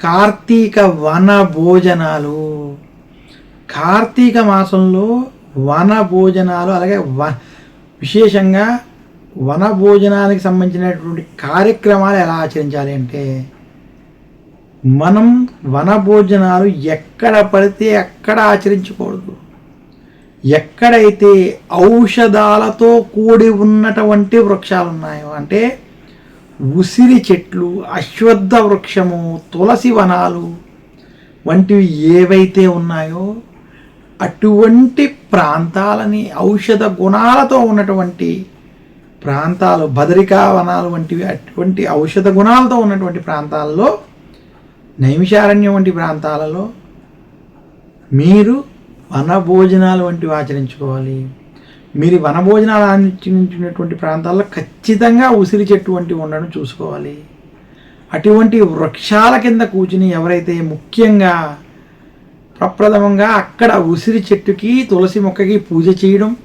కార్తీక వన భోజనాలు. కార్తీక మాసంలో వన భోజనాలు అలాగే వ విశేషంగా వన భోజనానికి సంబంధించినటువంటి కార్యక్రమాలు ఎలా ఆచరించాలి అంటే మనం వన భోజనాలు ఎక్కడ పడితే అక్కడ ఆచరించకూడదు. ఎక్కడైతే ఔషధాలతో కూడి ఉన్నటువంటి వృక్షాలు ఉన్నాయో అంటే ఉసిరి చెట్లు అశ్వత్థ వృక్షము తులసి వనాలు వంటివి ఏవైతే ఉన్నాయో అటువంటి ప్రాంతాలని ఔషధ గుణాలతో ఉన్నటువంటి ప్రాంతాలు బదరికా వనాలు వంటివి అటువంటి ఔషధ గుణాలతో ఉన్నటువంటి ప్రాంతాల్లో నైమిషారణ్యం వంటి ప్రాంతాలలో మీరు వన భోజనాలు వంటివి ఆచరించుకోవాలి. మీరు వనభోజనాలు ఆచరించినటువంటి ప్రాంతాల్లో ఖచ్చితంగా ఉసిరి చెట్టు వంటివి ఉండడం చూసుకోవాలి. అటువంటి వృక్షాల కింద కూర్చుని ఎవరైతే ముఖ్యంగా ప్రప్రథమంగా అక్కడ ఉసిరి చెట్టుకి తులసి మొక్కకి పూజ చేయడం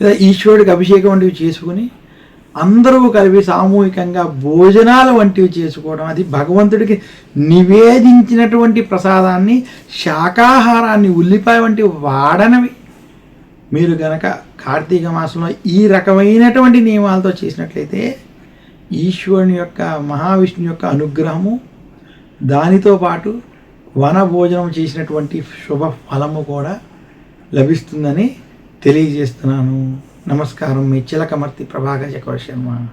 లేదా ఈశ్వరుడికి అభిషేకం వంటివి చేసుకుని అందరూ కలిపి సామూహికంగా భోజనాలు వంటివి చేసుకోవడం అది భగవంతుడికి నివేదించినటువంటి ప్రసాదాన్ని శాకాహారాన్ని ఉల్లిపాయ వంటివి వాడనవి. మీరు గనక కార్తీక మాసంలో ఈ రకమైనటువంటి నియమాలతో చేసినట్లయితే ఈశ్వరుని యొక్క మహావిష్ణు యొక్క అనుగ్రహము దానితో పాటు వన భోజనం చేసినటువంటి శుభ ఫలము కూడా లభిస్తుందని తెలియజేస్తున్నాను. నమస్కారం. మీ చిలకమర్తి ప్రభాకర్ చక్ర శర్మ.